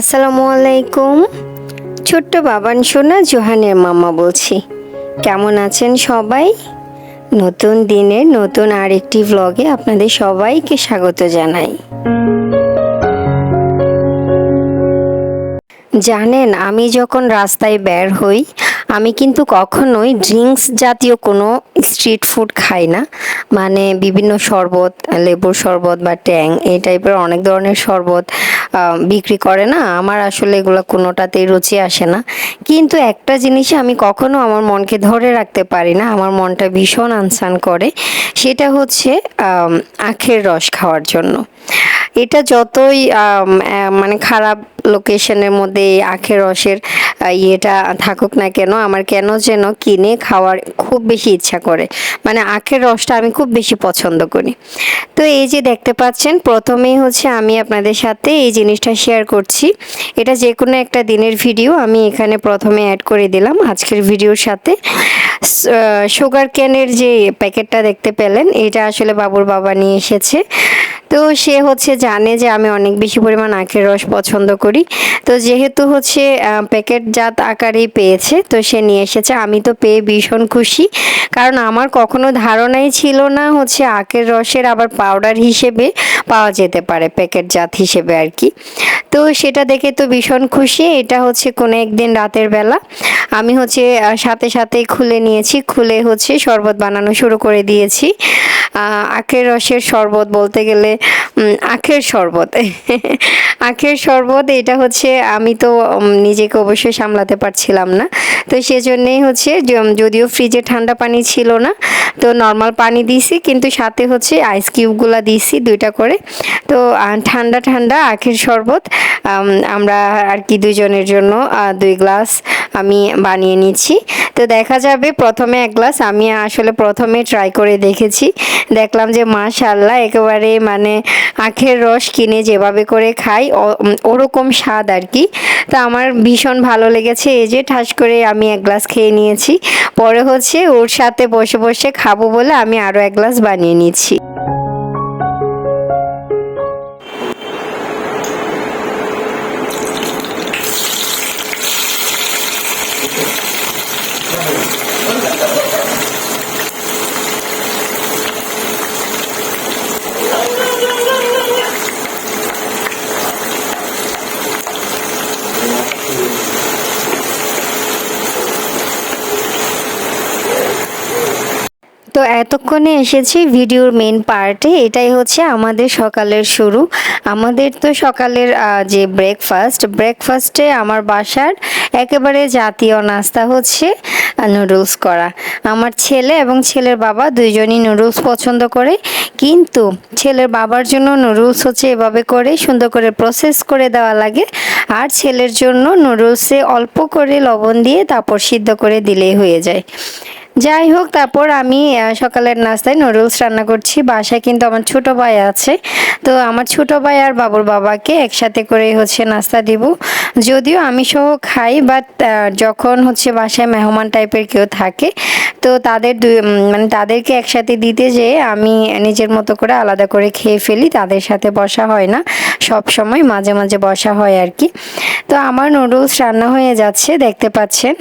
আসসালামু আলাইকুম। ছোট্ট বাবান সোনা, জোহানের মামা বলছি। কেমন আছেন সবাই? নতুন দিনের নতুন আরেকটি ভ্লগে আপনাদের সবাইকে স্বাগত জানাই। জানেন, আমি যখন রাস্তায় বের হই, আমি কিন্তু কখনোই ড্রিঙ্কস জাতীয় কোনো স্ট্রিট ফুড খাই না। মানে বিভিন্ন শরবত, লেবুর শরবত বা ট্যাং, এই টাইপের অনেক ধরনের শরবত বিক্রি করে না, আমার আসলে এগুলো কোনোটাতেই রুচি আসে না। কিন্তু একটা জিনিসে আমি কখনো আমার মনকে ধরে রাখতে পারি না, আমার মনটা ভীষণ আনসান করে, সেটা হচ্ছে আখের রস খাওয়ার জন্য। এটা যতই মানে খারাপ লোকেশনের মধ্যে আখের রসের ইয়েটা থাকুক না কেন, আমার কেন যেন কিনে খাওয়ার খুব বেশি ইচ্ছা করে। মানে আখের রসটা আমি খুব বেশি পছন্দ করি। তো এই যে দেখতে পাচ্ছেন, প্রথমেই হচ্ছে আমি আপনাদের সাথে এই জিনিসটা শেয়ার করছি। এটা যে কোনো একটা দিনের ভিডিও আমি এখানে প্রথমে অ্যাড করে দিলাম। আজকের ভিডিওর সাথে। সুগার ক্যানের যে প্যাকেটটা দেখতে পেলেন, এটা আসলে বাবুর বাবা নিয়ে এসেছে। তো সে হচ্ছে জানে যে আমি অনেক বেশি পরিমাণ আখের রস পছন্দ করি। তো যেহেতু হচ্ছে প্যাকেটজাত আকারেই পেয়েছে, তো সে নিয়ে এসেছে। আমি তো পেয়ে ভীষণ খুশি। কারণ আমার কখনো ধারণাই ছিল না হচ্ছে আখের রসের আবার পাউডার হিসেবে পাওয়া যেতে পারে প্যাকেটজাত হিসেবে আর কি। তো সেটা দেখে তো ভীষণ খুশি। এটা হচ্ছে কোনো একদিন রাতের বেলা। আমি হচ্ছে সাথে সাথেই খুলে নিয়েছি। খুলে হচ্ছে শরবত বানানো শুরু করে দিয়েছি। আখের রসের শরবত বলতে গেলে আখের শরবত। আখের শরবত, এটা হচ্ছে আমি তো নিজেকে অবশ্যই সামলাতে পারছিলাম না। তো সেজন্যেই হচ্ছে যদিও ফ্রিজে ঠান্ডা পানি ছিল না, তো নর্মাল পানি দিয়েছি, কিন্তু সাথে হচ্ছে আইস কিউবগুলো দিয়েছি দুইটা করে। তো ঠান্ডা ঠান্ডা আখের শরবত আমরা আর কি দুজনের জন্য দুই গ্লাস আমি বানিয়ে নিচ্ছি। তো দেখা যাবে প্রথমে এক গ্লাস, আমি আসলে প্রথমে ট্রাই করে দেখেছি দেখলাম যে মাশাল্লাহ একেবারে মানে আখের রস কিনে যেভাবে করে খাই ওরকম স্বাদ আর কি তা আমার ভীষণ ভালো লেগেছে, এই যে ঠাস করে আমি এক গ্লাস খেয়ে নিয়েছি। পরে হচ্ছে ওর সাথে বসে বসে খাব বলে আমি আরও এক গ্লাস বানিয়ে নিচ্ছি। তো এতক্ষণে এসেছি ভিডিওর মেন পার্টে এটাই হচ্ছে আমাদের সকালের শুরু। আমাদের তো সকালের যে ব্রেকফাস্ট ব্রেকফাস্টে আমার বাসার একেবারে জাতীয় নাস্তা হচ্ছে নুডলস করা। আমার ছেলে এবং ছেলের বাবা দুইজনই নুডলস পছন্দ করে, কিন্তু ছেলের বাবার জন্য নুডলস হচ্ছে এভাবে করে সুন্দর করে প্রসেস করে দেওয়া লাগে, আর ছেলের জন্য নুডলসে অল্প করে লবণ দিয়ে তারপর সিদ্ধ করে দিলেই হয়ে যায়। যাই হোক, তারপর আমি সকালের নাস্তায় নুডলস রান্না করছি। বাসায় কিন্তু আমার ছোট ভাই আছে। তো আমার ছোট ভাই আর বাবুর বাবাকে একসাথে করে হচ্ছে নাস্তা দিব। যদিও আমি সহ খাই বাট যখন হচ্ছে বাসায় মেহমান টাইপের কেউ থাকে, তো তাদের দুই মানে তাদেরকে একসাথে দিতে যেয়ে আমি নিজের মতো করে আলাদা করে খেয়ে ফেলি। তাদের সাথে বসা হয় না। সব সময় মাঝে মাঝে বসা হয় আর কি। তো আমার নুডলস রান্না হয়ে যাচ্ছে, দেখতে পাচ্ছেন।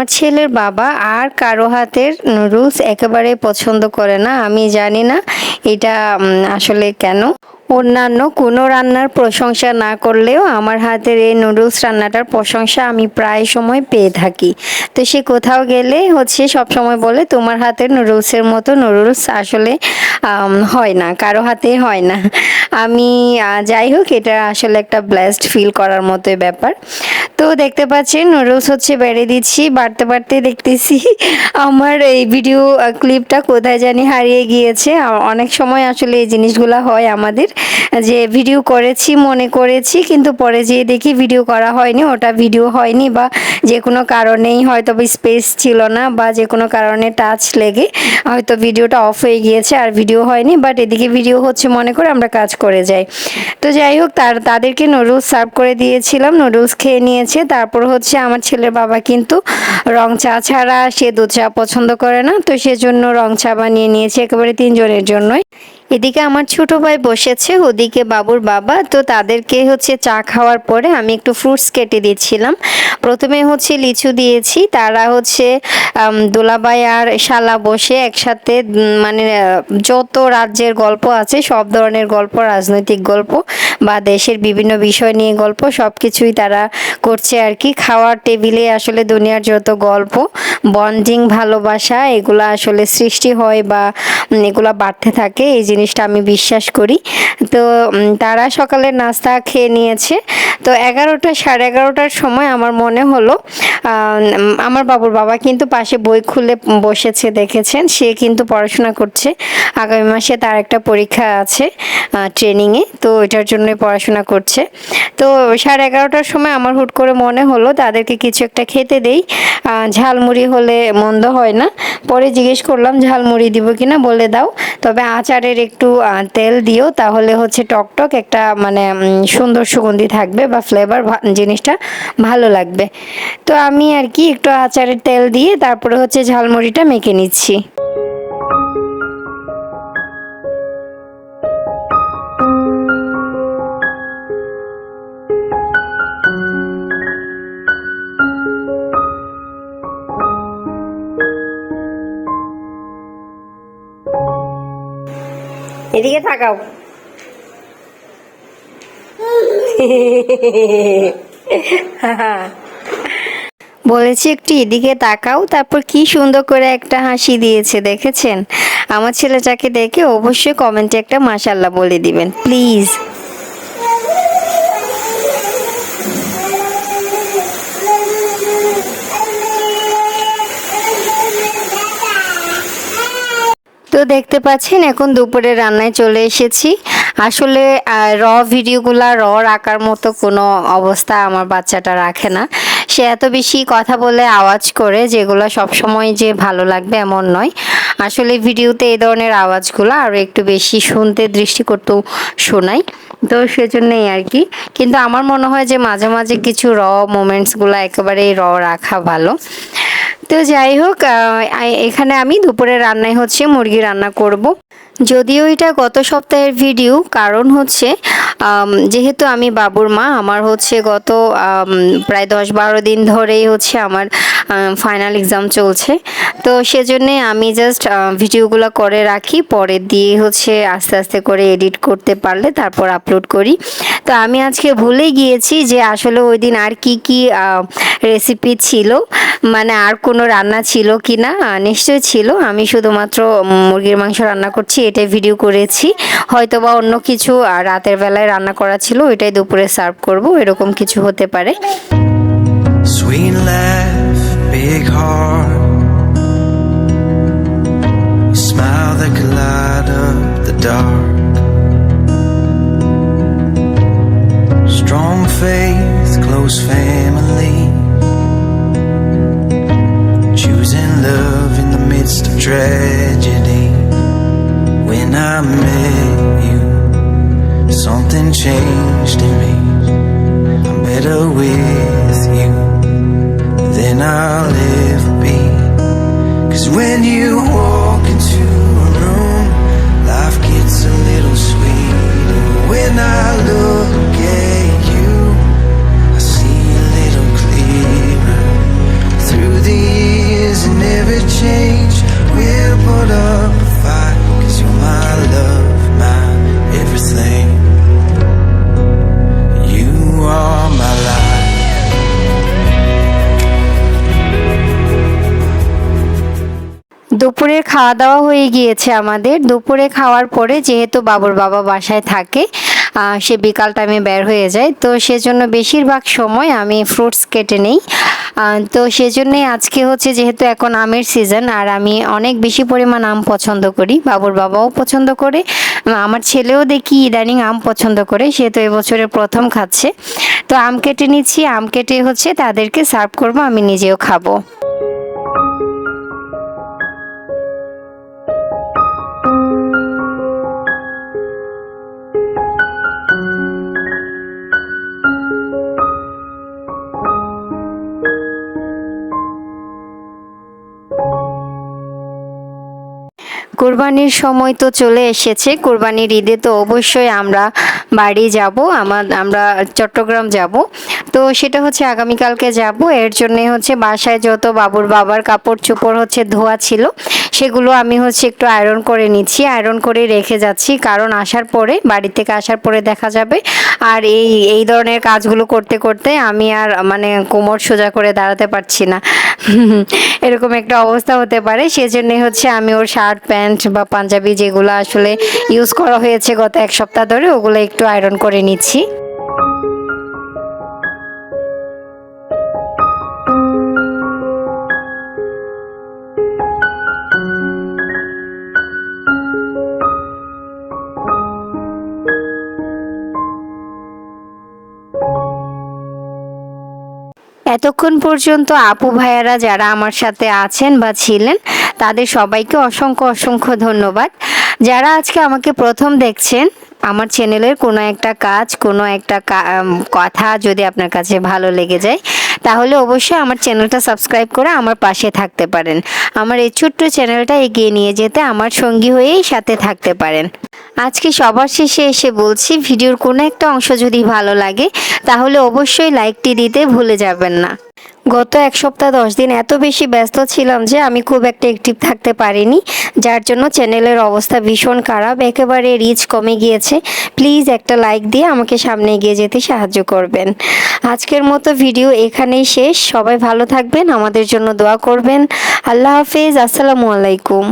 আমার ছেলের বাবা আর কারও হাতের নুডলস একেবারে পছন্দ করে না, আমি জানি না এটা আসলে কেন। অন্যান্য কোনো রান্নার প্রশংসা না করলেও আমার হাতের এই নুডলস রান্নাটার প্রশংসা আমি প্রায় সময় পেয়ে থাকি। তো সে কোথাও গেলে হচ্ছে সব সময় বলে, তোমার হাতের নুডলসের মতো নুডলস আসলে হয় না, কারও হাতে হয় না। আমি যাই হোক, এটা আসলে একটা ব্লেসড ফিল করার মতো ব্যাপার। তো দেখতে পাচ্ছেন নুডলস হচ্ছে বেড়ে দিচ্ছি, বাড়তে বাড়তে দেখতেছি আমার এই ভিডিও ক্লিপটা কোথায় জানি হারিয়ে গিয়েছে। অনেক সময় আসলে এই জিনিসগুলো হয় আমাদের, যে ভিডিও করেছি, মনে করেছি, কিন্তু পরে যেয়ে দেখি ভিডিও করা হয়নি, ওটা ভিডিও হয়নি বা যে কোনো কারণেই হয়তো স্পেস ছিল না বা যে কোনো কারণে টাচ লেগে হয়তো ভিডিওটা অফ হয়ে গিয়েছে আর ভিডিও হয়নি বাট এদিকে ভিডিও হচ্ছে মনে করে আমরা কাজ করে যাই। তো যাই হোক, তার, তাদেরকে নুডলস সার্ভ করে দিয়েছিলাম নুডলস খেয়ে নিয়েছে। তারপর হচ্ছে আমার ছেলের বাবা কিন্তু রং চা ছাড়া সে দুধ চা পছন্দ করে না, তো সেজন্য রং চা বানিয়ে নিয়েছে একেবারে তিনজনের জন্যই। এদিকে আমার ছোট ভাই বসেছে, ওদিকে বাবুর বাবা, তো তাদেরকে হচ্ছে চা খাওয়ার পরে আমি একটু ফ্রুটস কেটে দিচ্ছিলাম। প্রথমে হচ্ছে লিচু দিয়েছি, তারা হচ্ছে দোলাবাই আর শালা বসে একসাথে মানে যত রাজ্যের গল্প আছে, সব ধরনের গল্প, রাজনৈতিক গল্প বা দেশের বিভিন্ন বিষয় নিয়ে গল্প সব কিছুই তারা করছে আর কি। খাওয়ার টেবিলে আসলে দুনিয়ার যত গল্প বন্ডিং ভালোবাসা, এগুলো আসলে সৃষ্টি হয় বা এগুলো বাড়তে থাকে, এই জিনিসটা আমি বিশ্বাস করি। তো তারা সকালের নাস্তা খেয়ে নিয়েছে। তো এগারোটা, সাড়ে এগারোটার সময় আমার মনে হলো আমার বাবুর বাবা কিন্তু পাশে বই খুলে বসেছে, দেখেছেন। সে কিন্তু পড়াশোনা করছে। আগামী মাসে তার একটা পরীক্ষা আছে ট্রেনিংয়ে তো এটার জন্য পড়াশোনা করছে। তো সাড়ে এগারোটার সময় আমার হুট করে মনে হলো, তাদেরকে কিছু একটা খেতে দেই। ঝালমুড়ি হলে মন্দ হয় না। পরে জিজ্ঞেস করলাম, ঝালমুড়ি দিব কিনা? বলে, দাও। তবে আচারের একটু তেল দিও, তাহলে হচ্ছে টকটক একটা মানে সুন্দর সুগন্ধি থাকবে বা ফ্লেভার জিনিসটা ভালো লাগবে। তো আমি আর কি একটু আচারের তেল দিয়ে তারপরে হচ্ছে ঝালমুড়িটা মেখে নিচ্ছি। এদিকে তাকাও। বলেছি একটু এদিকে তাকাও, তারপর কি সুন্দর করে একটা হাসি দিয়েছে, দেখেছেন? আমার ছেলেটাকে দেখে অবশ্যই কমেন্টে একটা মাসাল্লাহ বলে দিবেন, প্লিজ। দেখতে পাচ্ছেন, এখন দুপুরে রান্নায় চলে এসেছি। আসলে র ভিডিওগুলা র রাখার মতো কোনো অবস্থা আমার বাচ্চাটা রাখে না। সে এত বেশি কথা বলে আওয়াজ করে, যেগুলো সবসময় যে ভালো লাগবে এমন নয়। আসলে ভিডিওতে এই ধরনের আওয়াজগুলো আরও একটু বেশি শুনতে দৃষ্টি করতেও শোনাই তো সেজন্যই আর কি। কিন্তু আমার মনে হয় যে মাঝে মাঝে কিছু র মোমেন্টসগুলো একেবারেই র রাখা ভালো। তো যাই হোক এখানে আমি দুপুরে রান্নায় হচ্ছে মুরগি রান্না করব। যদিও এটা গত সপ্তাহের ভিডিও, কারণ হচ্ছে যেহেতু আমি বাবুর মা, আমার হচ্ছে গত প্রায় দশ বারো দিন ধরেই হচ্ছে আমার ফাইনাল এক্সাম চলছে। তো সেজন্যে আমি জাস্ট ভিডিওগুলো করে রাখি, পরে দিয়ে হচ্ছে আস্তে আস্তে করে এডিট করতে পারলে তারপর আপলোড করি। তো আমি আজকে ভুলে গিয়েছি যে আসলে ওই দিন আর কি কি রেসিপি ছিল মানে আর কোনো রান্না ছিল কি না নিশ্চয়ই ছিল। আমি শুধুমাত্র মুরগির মাংস রান্না করছি কেটে ভিডিও করেছি হয়তো বা অন্য কিছু আর রাতের বেলায় রান্না করা ছিল এটাই দুপুরে সার্ভ করব এরকম কিছু হতে পারে Strong faith, close family. Choosing love in the midst of. When I met you, something changed in me. I'm better with you than I'll ever be. Cause when you walk দুপুরে খাওয়া দাওয়া হয়ে গিয়েছে আমাদের। দুপুরে খাওয়ার পরে যেহেতু বাবুর বাবা বাসায় থাকে সে বিকাল টাইমে বের হয়ে যায়। তো সেজন্য বেশিরভাগ সময় আমি ফ্রুটস কেটে নেই। তো সেজন্যই আজকে হচ্ছে যেহেতু এখন আমের সিজন আর আমি অনেক বেশি পরিমাণ আম পছন্দ করি। বাবুর বাবাও পছন্দ করে। আমার ছেলেও দেখি ইদানিং আম পছন্দ করে, সে তো এবছরের প্রথম খাচ্ছে। তো আম কেটে নিচ্ছি। আম কেটে হচ্ছে তাদেরকে সার্ভ করব, আমি নিজেও খাব। কোরবানির সময় তো চলে এসেছে, কোরবানির ঈদে তো অবশ্যই আমরা বাড়ি যাব, আমার, আমরা চট্টগ্রাম যাব। তো সেটা হচ্ছে আগামীকালকে যাব, এর জন্যে হচ্ছে বাসায় যত বাবুর বাবার কাপড় চোপড় হচ্ছে ধোয়া ছিল সেগুলো আমি হচ্ছে একটু আয়রন করে নিচ্ছি আয়রন করে রেখে যাচ্ছি। কারণ আসার পরে, বাড়ি থেকে আসার পরে দেখা যাবে। আর এই এই ধরনের কাজগুলো করতে করতে আমি আর মানে কোমর সোজা করে দাঁড়াতে পারছি না। এরকম একটা অবস্থা হতে পারে। সেজন্য হচ্ছে আমি ওর শার্ট প্যান্ট বা পাঞ্জাবি যেগুলো আসলে ইউজ করা হয়েছে গত এক সপ্তাহ ধরে, ওগুলো একটু আয়রন করে নিচ্ছি। এতক্ষণ পর্যন্ত আপু ভাইয়ারা যারা আমার সাথে আছেন বা ছিলেন, তাদের সবাইকে অসংখ্য অসংখ্য ধন্যবাদ। যারা আজকে আমাকে প্রথম দেখছেন, আমার চ্যানেলের কোনো একটা কাজ, কোনো একটা কথা যদি আপনার কাছে ভালো লেগে যায় তাহলে অবশ্যই আমার চ্যানেলটা সাবস্ক্রাইব করে আমার পাশে থাকতে পারেন। আমার এই ছোট্ট চ্যানেলটা এগিয়ে নিয়ে যেতে আমার সঙ্গী হয়েই সাথে থাকতে পারেন। আজকে সবার শেষে এসে বলছি, ভিডিওর কোনো একটা অংশ যদি ভালো লাগে, তাহলে অবশ্যই লাইকটি দিতে ভুলে যাবেন না। গত এক সপ্তাহ দশ দিন এত বেশি ব্যস্ত ছিলাম যে আমি খুব একটা অ্যাক্টিভ থাকতে পারিনি, যার জন্য চ্যানেলের অবস্থা ভীষণ খারাপ, একেবারে রিচ কমে গিয়েছে। প্লিজ একটা লাইক দিয়ে আমাকে সামনে এগিয়ে যেতে সাহায্য করবেন। আজকের মতো ভিডিও এখানেই শেষ। সবাই ভালো থাকবেন, আমাদের জন্য দোয়া করবেন। আল্লাহ হাফিজ, আসসালামু আলাইকুম।